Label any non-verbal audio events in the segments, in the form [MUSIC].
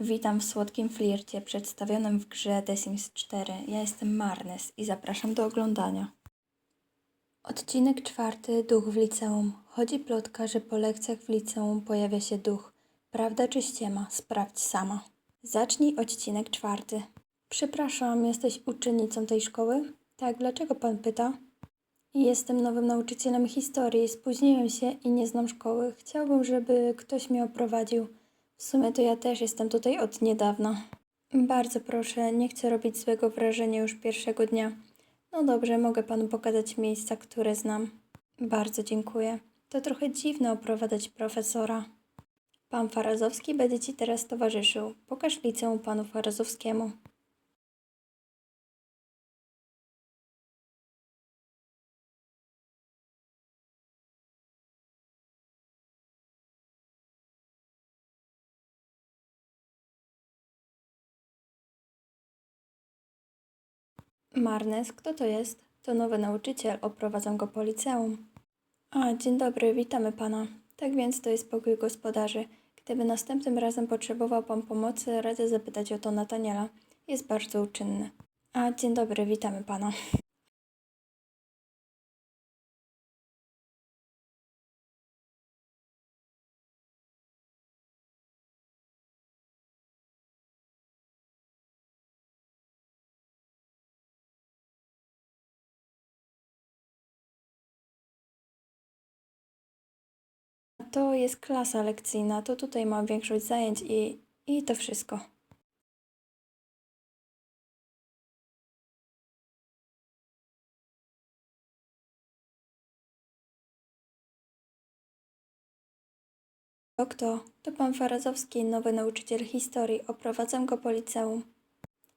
Witam w słodkim flircie przedstawionym w grze The Sims 4. Ja jestem Marnes i zapraszam do oglądania. Odcinek czwarty. Duch w liceum. Chodzi plotka, że po lekcjach w liceum pojawia się duch. Prawda czy ściema? Sprawdź sama. Zacznij odcinek czwarty. Przepraszam, jesteś uczennicą tej szkoły? Tak, dlaczego pan pyta? Jestem nowym nauczycielem historii. Spóźniłem się i nie znam szkoły. Chciałbym, żeby ktoś mnie oprowadził. W sumie to ja też jestem tutaj od niedawna. Bardzo proszę, nie chcę robić złego wrażenia już pierwszego dnia. No dobrze, mogę panu pokazać miejsca, które znam. Bardzo dziękuję. To trochę dziwne oprowadzać profesora. Pan Farazowski będzie ci teraz towarzyszył. Pokaż liceum panu Farazowskiemu. Marnes, kto to jest? To nowy nauczyciel, oprowadzam go po liceum. A, dzień dobry, witamy pana. Tak więc to jest pokój gospodarzy. Gdyby następnym razem potrzebował pan pomocy, radzę zapytać o to Nataniela. Jest bardzo uczynny. A, dzień dobry, witamy pana. To jest klasa lekcyjna, to tutaj mam większość zajęć i, i to wszystko. To kto? To pan Farazowski, nowy nauczyciel historii. Oprowadzam go po liceum.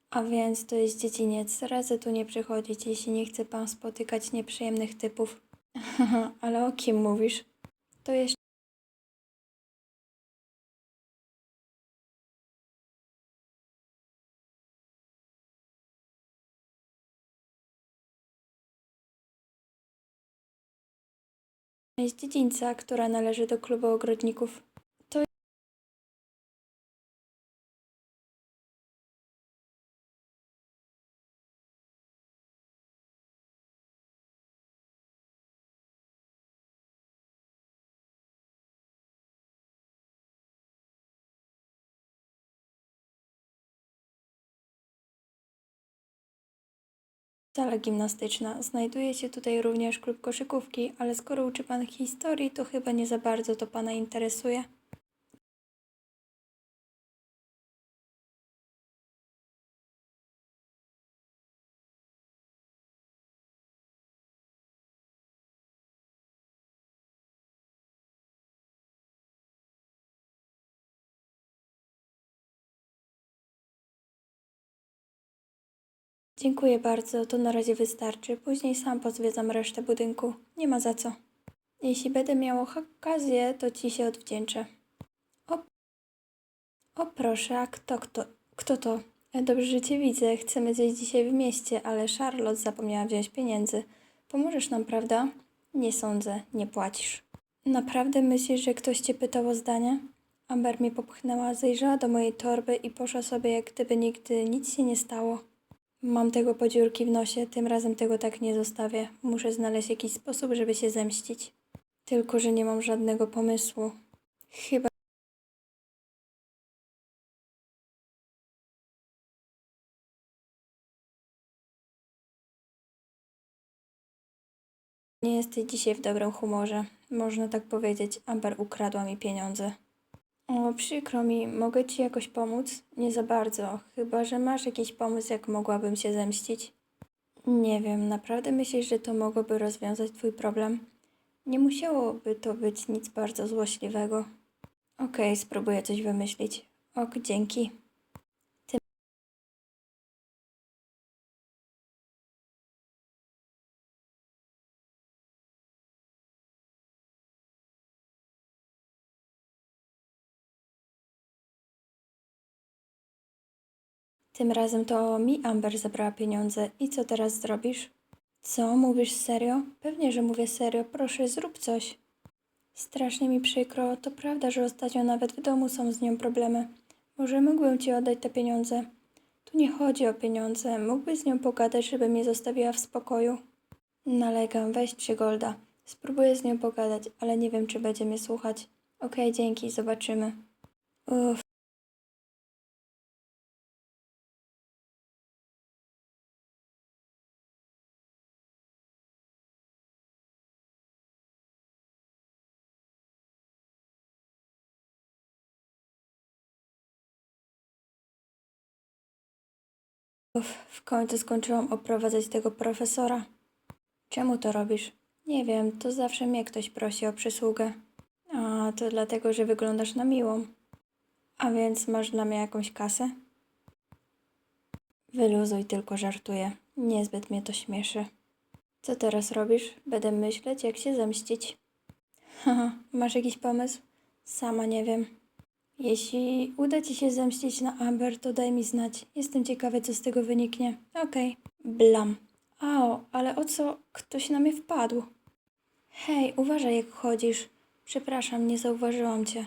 A więc to jest dziedziniec. Razy tu nie przychodzić, jeśli nie chce pan spotykać nieprzyjemnych typów. [LAUGHS] Ale o kim mówisz? To jeszcze. Jest dziedzińca, która należy do klubu ogrodników. Sala gimnastyczna. Znajduje się tutaj również klub koszykówki, ale skoro uczy Pan historii, to chyba nie za bardzo to Pana interesuje. Dziękuję bardzo, to na razie wystarczy. Później sam pozwiedzam resztę budynku. Nie ma za co. Jeśli będę miał okazję, to ci się odwdzięczę. O, o proszę, a kto, kto, kto to? E, Dobrze, że cię widzę. Chcemy zjeść dzisiaj w mieście, ale Charlotte zapomniała wziąć pieniędzy. Pomożesz nam, prawda? Nie sądzę, nie płacisz. Naprawdę myślisz, że ktoś cię pytał o zdanie? Amber mnie popchnęła, zajrzała do mojej torby i poszła sobie, jak gdyby nigdy nic się nie stało. Mam tego po dziurki w nosie, tym razem tego tak nie zostawię. Muszę znaleźć jakiś sposób, żeby się zemścić. Tylko, że nie mam żadnego pomysłu. Chyba. Nie jesteś dzisiaj w dobrym humorze. Można tak powiedzieć, Amber ukradła mi pieniądze. O, przykro mi, mogę ci jakoś pomóc? Nie za bardzo, chyba że masz jakiś pomysł, jak mogłabym się zemścić. Nie wiem, naprawdę myślisz, że to mogłoby rozwiązać twój problem? Nie musiałoby to być nic bardzo złośliwego. Okej, spróbuję coś wymyślić. Ok, dzięki. Tym razem to mi Amber zabrała pieniądze. I co teraz zrobisz? Co? Mówisz serio? Pewnie, że mówię serio. Proszę, zrób coś. Strasznie mi przykro. To prawda, że ostatnio nawet w domu są z nią problemy. Może mógłbym ci oddać te pieniądze? Tu nie chodzi o pieniądze. Mógłbyś z nią pogadać, żeby mnie zostawiła w spokoju? Nalegam, weź trzy golda. Spróbuję z nią pogadać, ale nie wiem, czy będzie mnie słuchać. Okej, dzięki, zobaczymy. Uff. W końcu skończyłam oprowadzać tego profesora. Czemu to robisz? Nie wiem, to zawsze mnie ktoś prosi o przysługę. A, to dlatego, że wyglądasz na miłą. A więc masz dla mnie jakąś kasę? Wyluzuj, tylko żartuję. Niezbyt mnie to śmieszy. Co teraz robisz? Będę myśleć, jak się zemścić. [LAUGHS] Haha, masz jakiś pomysł? Sama nie wiem. Jeśli uda ci się zemścić na Amber, to daj mi znać. Jestem ciekawy, co z tego wyniknie. Okej. Blam. Ao, ale o co ktoś na mnie wpadł? Hej, uważaj jak chodzisz. Przepraszam, nie zauważyłam cię.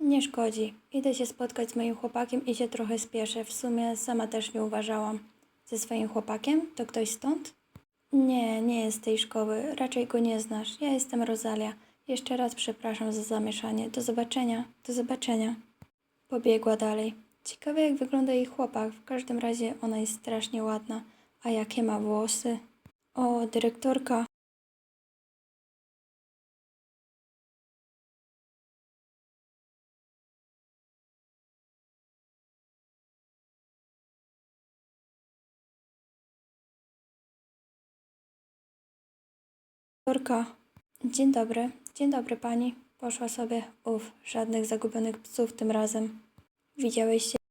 Nie szkodzi. Idę się spotkać z moim chłopakiem i się trochę spieszę. W sumie sama też nie uważałam. Ze swoim chłopakiem? To ktoś stąd? Nie, nie jest z tej szkoły. Raczej go nie znasz. Ja jestem Rosalia. Jeszcze raz przepraszam za zamieszanie. Do zobaczenia. Do zobaczenia. Pobiegła dalej. Ciekawe jak wygląda jej chłopak. W każdym razie ona jest strasznie ładna. A jakie ma włosy? O, dyrektorka. Dyrektorka. Dzień dobry. Dzień dobry pani. Poszła sobie. Uf, żadnych zagubionych psów tym razem. Widziałeś się?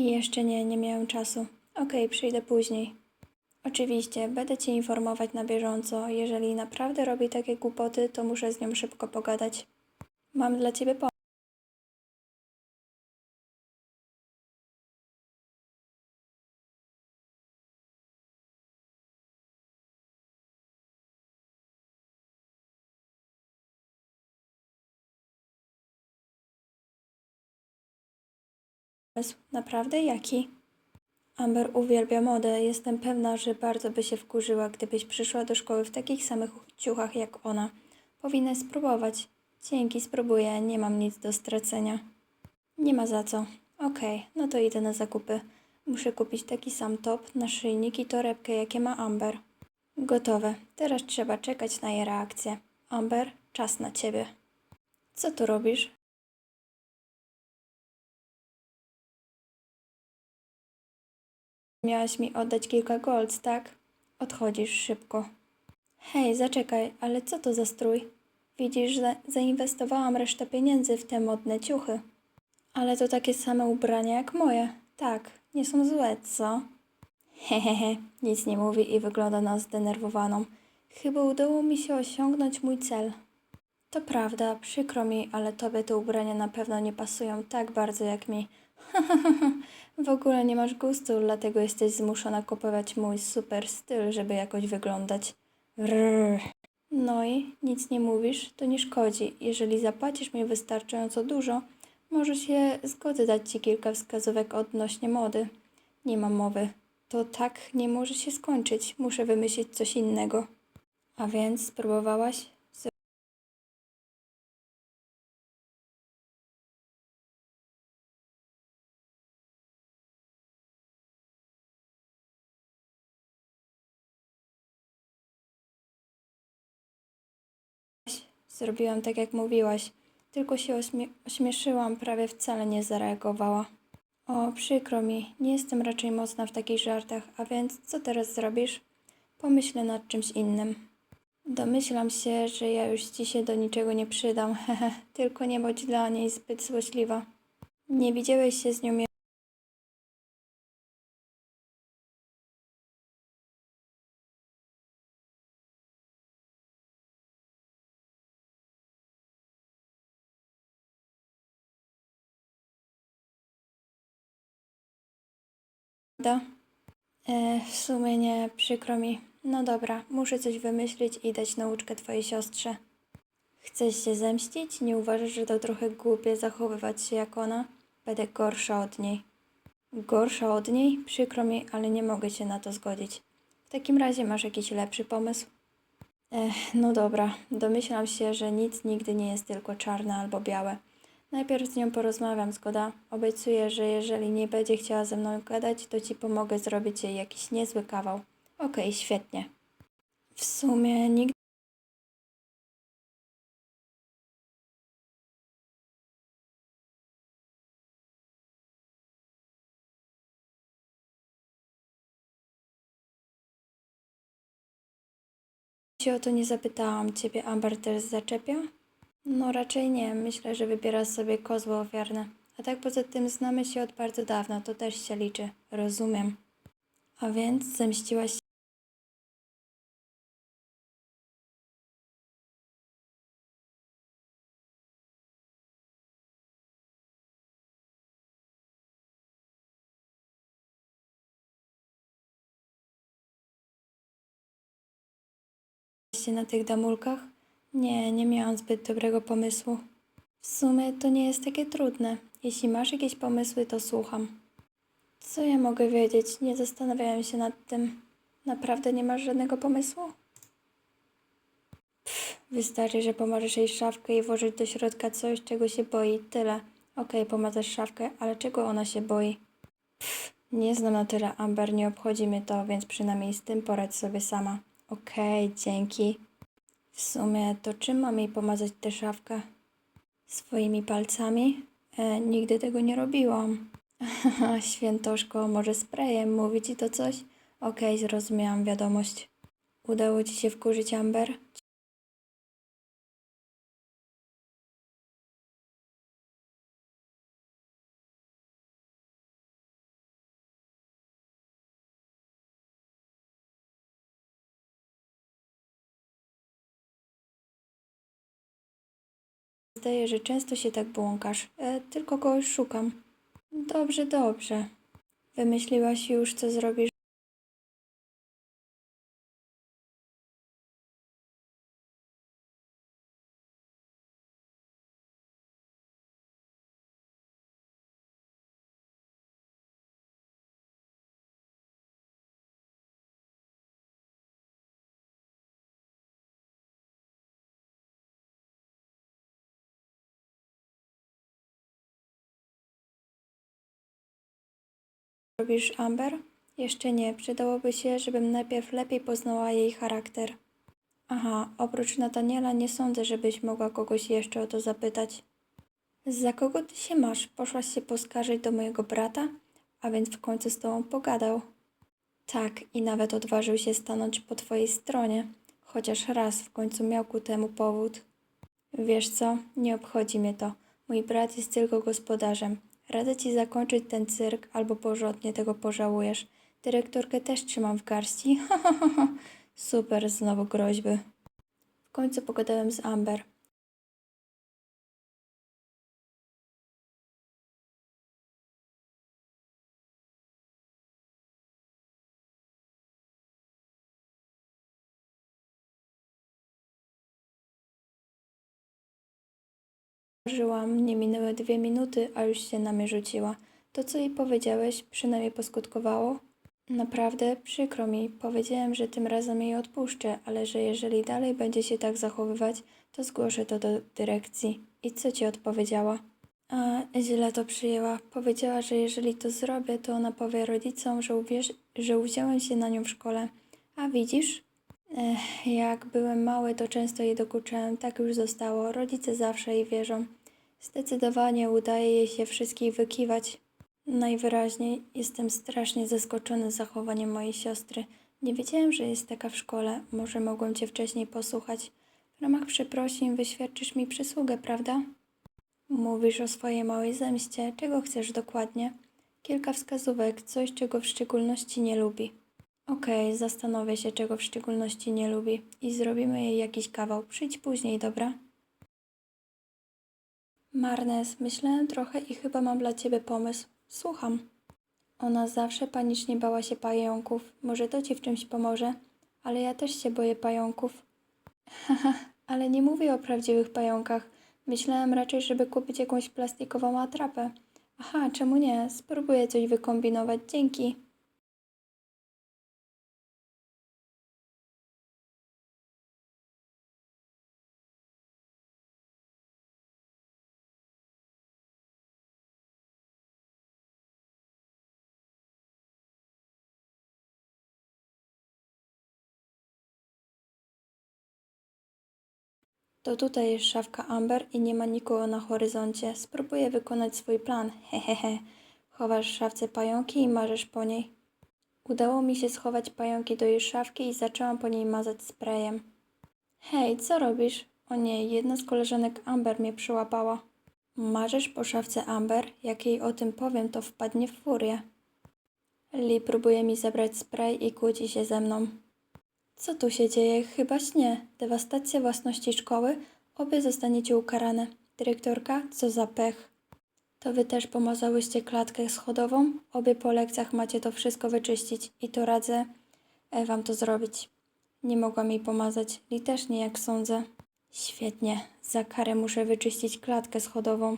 I jeszcze nie, nie miałem czasu. Okej, przyjdę później. Oczywiście, będę Cię informować na bieżąco. Jeżeli naprawdę robi takie głupoty, to muszę z nią szybko pogadać. Mam dla Ciebie pomysł. Naprawdę jaki? Amber uwielbia modę. Jestem pewna, że bardzo by się wkurzyła, gdybyś przyszła do szkoły w takich samych ciuchach jak ona. Powinnaś spróbować. Dzięki, spróbuję. Nie mam nic do stracenia. Nie ma za co. Okej, no to idę na zakupy. Muszę kupić taki sam top, naszyjnik i torebkę, jakie ma Amber. Gotowe. Teraz trzeba czekać na jej reakcję. Amber, czas na ciebie. Co tu robisz? Miałaś mi oddać kilka gold, tak? Odchodzisz szybko. Hej, zaczekaj, ale co to za strój? Widzisz, że zainwestowałam resztę pieniędzy w te modne ciuchy. Ale to takie same ubrania jak moje. Tak, nie są złe, co? Hehehe, nic nie mówi i wygląda na zdenerwowaną. Chyba udało mi się osiągnąć mój cel. To prawda, przykro mi, ale tobie te ubrania na pewno nie pasują tak bardzo jak mi. [LAUGHS] w ogóle nie masz gustu, dlatego jesteś zmuszona kupować mój super styl, żeby jakoś wyglądać. Rrr. No i nic nie mówisz, to nie szkodzi. Jeżeli zapłacisz mi wystarczająco dużo, może się zgodzę dać ci kilka wskazówek odnośnie mody. Nie ma mowy. To tak nie może się skończyć. Muszę wymyślić coś innego. A więc spróbowałaś? Zrobiłam tak, jak mówiłaś. Tylko się ośmie- ośmieszyłam, prawie wcale nie zareagowała. O, przykro mi, nie jestem raczej mocna w takich żartach, a więc co teraz zrobisz? Pomyślę nad czymś innym. Domyślam się, że ja już ci się do niczego nie przydam, hehe, [LAUGHS] tylko nie bądź dla niej zbyt złośliwa. Nie widziałeś się z nią Da? E, w sumie nie, przykro mi. No dobra, muszę coś wymyślić i dać nauczkę twojej siostrze. Chcesz się zemścić? Nie uważasz, że to trochę głupie zachowywać się jak ona? Będę gorsza od niej. Gorsza od niej? Przykro mi, ale nie mogę się na to zgodzić. W takim razie masz jakiś lepszy pomysł? Ech, no dobra, domyślam się, że nic nigdy nie jest tylko czarne albo białe. Najpierw z nią porozmawiam, zgoda? Obiecuję, że jeżeli nie będzie chciała ze mną gadać, to ci pomogę zrobić jej jakiś niezły kawał. Okej, świetnie. W sumie nigdy się o to nie zapytałam. Ciebie Amber też zaczepia? No raczej nie. Myślę, że wybiera sobie kozły ofiarne. A tak poza tym znamy się od bardzo dawna, to też się liczy. Rozumiem. A więc zemściłaś się na tych damulkach? Nie, nie miałam zbyt dobrego pomysłu. W sumie to nie jest takie trudne. Jeśli masz jakieś pomysły, to słucham. Co ja mogę wiedzieć? Nie zastanawiałem się nad tym. Naprawdę nie masz żadnego pomysłu? Pff, wystarczy, że pomożesz jej szafkę i włożyć do środka coś, czego się boi. Tyle. Okej, pomazasz szafkę, ale czego ona się boi? Pff, nie znam na tyle Amber, nie obchodzi mnie to, więc przynajmniej z tym poradź sobie sama. Okej, dzięki. W sumie to czym mam jej pomazać tę szafkę? Swoimi palcami? E, nigdy tego nie robiłam. [LAUGHS] Świętoszko, może sprayem, mówi ci to coś? Okej, zrozumiałam wiadomość. Udało ci się wkurzyć Amber? Zdaje, że często się tak błąkasz. E, tylko kogoś szukam. Dobrze, dobrze. Wymyśliłaś już, co zrobisz? Robisz Amber? Jeszcze nie. Przydałoby się, żebym najpierw lepiej poznała jej charakter. Aha, oprócz Nataniela nie sądzę, żebyś mogła kogoś jeszcze o to zapytać. Za kogo ty się masz? Poszłaś się poskarżyć do mojego brata? A więc w końcu z tobą pogadał. Tak, i nawet odważył się stanąć po twojej stronie, chociaż raz w końcu miał ku temu powód. Wiesz co, nie obchodzi mnie to. Mój brat jest tylko gospodarzem. Radzę ci zakończyć ten cyrk, albo porządnie tego pożałujesz. Dyrektorkę też trzymam w garści. [LAUGHS] Super, znowu groźby. W końcu pogadałem z Amber. Nie minęły dwie minuty, a już się na mnie rzuciła. To, co jej powiedziałeś, przynajmniej poskutkowało? Naprawdę przykro mi. Powiedziałem, że tym razem jej odpuszczę, ale że jeżeli dalej będzie się tak zachowywać, to zgłoszę to do dyrekcji. I co ci odpowiedziała? A, źle to przyjęła. Powiedziała, że jeżeli to zrobię, to ona powie rodzicom, że, uwierz, że się na nią w szkole. A widzisz? Ech, jak byłem mały, to często jej dokuczałem. Tak już zostało. Rodzice zawsze jej wierzą. Zdecydowanie udaje jej się wszystkich wykiwać. Najwyraźniej jestem strasznie zaskoczony zachowaniem mojej siostry. Nie wiedziałem, że jest taka w szkole. Może mogłem cię wcześniej posłuchać. W ramach przeprosin wyświadczysz mi przysługę, prawda? Mówisz o swojej małej zemście. Czego chcesz dokładnie? Kilka wskazówek, coś, czego w szczególności nie lubi. Okej, zastanowię się, czego w szczególności nie lubi i zrobimy jej jakiś kawał. Przyjdź później, dobra? Marnes, myślałem trochę i chyba mam dla ciebie pomysł. Słucham. Ona zawsze panicznie bała się pająków. Może to ci w czymś pomoże? Ale ja też się boję pająków. Haha, [LAUGHS] ale nie mówię o prawdziwych pająkach. Myślałem raczej, żeby kupić jakąś plastikową atrapę. Aha, czemu nie? Spróbuję coś wykombinować. Dzięki. To tutaj jest szafka Amber i nie ma nikogo na horyzoncie. Spróbuję wykonać swój plan. Hehehe. Chowasz w szafce pająki i marzysz po niej. Udało mi się schować pająki do jej szafki i zaczęłam po niej mazać sprayem. Hej, co robisz? O nie, jedna z koleżanek Amber mnie przyłapała. Marzysz po szafce Amber? Jak jej o tym powiem, to wpadnie w furię. Lee próbuje mi zabrać spray i kłóci się ze mną. Co tu się dzieje? Chyba śnie. Dewastacja własności szkoły? Obie zostaniecie ukarane. Dyrektorka? Co za pech. To wy też pomazałyście klatkę schodową? Obie po lekcjach macie to wszystko wyczyścić i to radzę e, wam to zrobić. Nie mogłam jej pomazać. Li też nie, jak sądzę. Świetnie. Za karę muszę wyczyścić klatkę schodową.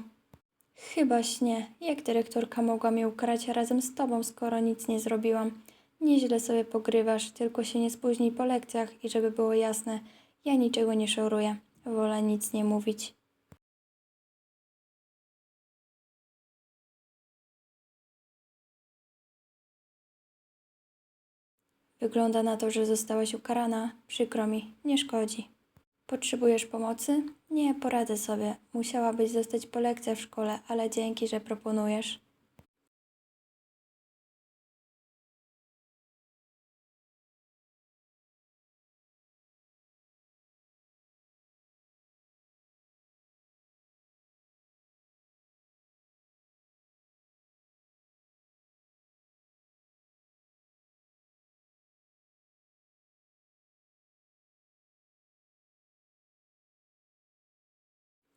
Chyba śnie. Jak dyrektorka mogła mnie ukarać razem z tobą, skoro nic nie zrobiłam? Nieźle sobie pogrywasz, tylko się nie spóźnij po lekcjach i żeby było jasne, ja niczego nie szoruję. Wolę nic nie mówić. Wygląda na to, że zostałaś ukarana. Przykro mi, nie szkodzi. Potrzebujesz pomocy? Nie, poradzę sobie. Musiałabyś zostać po lekcjach w szkole, ale dzięki, że proponujesz.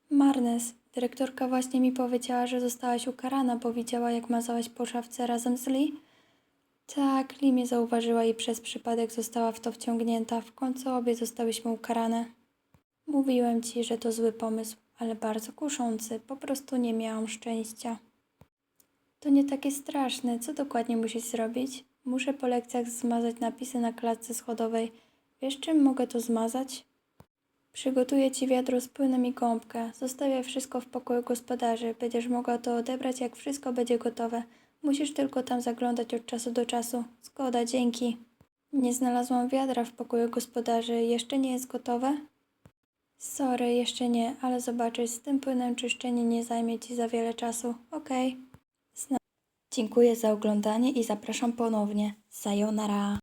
Marnes, dyrektorka właśnie mi powiedziała, że zostałaś ukarana, bo widziała, jak mazałaś po szafce razem z Lee. Tak, Lee mnie zauważyła i przez przypadek została w to wciągnięta. W końcu obie zostałyśmy ukarane. Mówiłem ci, że to zły pomysł, ale bardzo kuszący. Po prostu nie miałam szczęścia. To nie takie straszne. Co dokładnie musisz zrobić? Muszę po lekcjach zmazać napisy na klatce schodowej. Wiesz, czym mogę to zmazać? Przygotuję ci wiadro z płynem i gąbkę. Zostawię wszystko w pokoju gospodarzy. Będziesz mogła to odebrać, jak wszystko będzie gotowe. Musisz tylko tam zaglądać od czasu do czasu. Zgoda, dzięki. Nie znalazłam wiadra w pokoju gospodarzy. Jeszcze nie jest gotowe? Sorry, jeszcze nie, ale zobaczysz, z tym płynem czyszczenie nie zajmie ci za wiele czasu. Okej. Zna- Dziękuję za oglądanie i zapraszam ponownie. Sayonara.